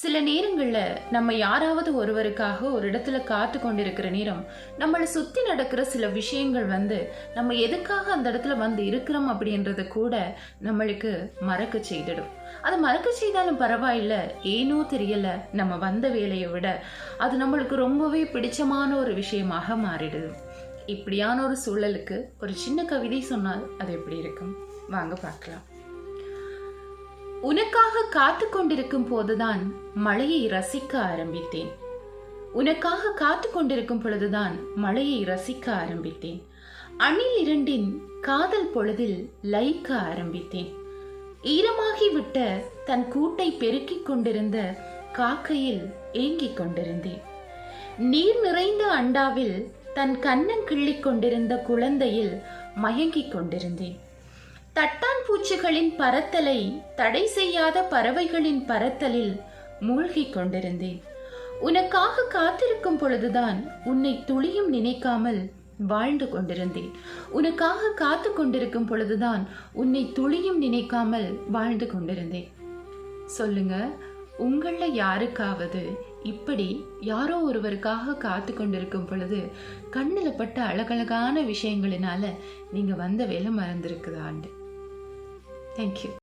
சில நேரங்களில் நம்ம யாராவது ஒருவருக்காக ஒரு இடத்துல காத்து கொண்டிருக்கிற நேரம் நம்மளை சுற்றி நடக்கிற சில விஷயங்கள் வந்து நம்ம எதுக்காக அந்த இடத்துல வந்து இருக்கிறோம் அப்படின்றத கூட நம்மளுக்கு மறக்க செய்திடும். அதை மறக்க செய்தாலும் பரவாயில்ல ஏனோ தெரியலை நம்ம வந்த வேலையை விட அது நம்மளுக்கு ரொம்பவே பிடிச்சமான ஒரு விஷயமாக மாறிடுது. இப்படியான ஒரு சூழலுக்கு ஒரு சின்ன கவிதை சொன்னால் அது எப்படி இருக்கும்? வாங்க பார்க்கலாம். உனக்காக காத்து கொண்டிருக்கும் போதுதான் மழையை ரசிக்க ஆரம்பித்தேன். உனக்காக காத்து கொண்டிருக்கும் பொழுதுதான் மழையை ரசிக்க ஆரம்பித்தேன். அணில் இரண்டின் காதல் பொழுதில் லயிக்க ஆரம்பித்தேன். ஈரமாகிவிட்ட தன் கூட்டை பெருக்கிக் கொண்டிருந்த காக்கையில் ஏங்கிக் கொண்டிருந்தேன். நீர் நிறைந்த அண்டாவில் தன் கண்ணன் கிள்ளிக் கொண்டிருந்த குழந்தையில் மயங்கிக் கொண்டிருந்தேன். தட்டான் பூச்சிகளின் பறத்தலை தடை செய்யாத பறவைகளின் பறத்தலில் மூழ்கிக் கொண்டிருந்தேன். உனக்காக காத்திருக்கும் பொழுதுதான் உன்னை துளியும் நினைக்காமல் வாழ்ந்து கொண்டிருந்தேன். உனக்காக காத்து கொண்டிருக்கும் பொழுதுதான் உன்னை துளியும் நினைக்காமல் வாழ்ந்து கொண்டிருந்தேன். சொல்லுங்க உங்களில் யாருக்காவது இப்படி யாரோ ஒருவருக்காக காத்து கொண்டிருக்கும் பொழுது கண்ணில் பட்ட அழகழகான விஷயங்களினால நீங்கள் வந்த வேலை மறந்துருக்குதாண்டு. Thank you.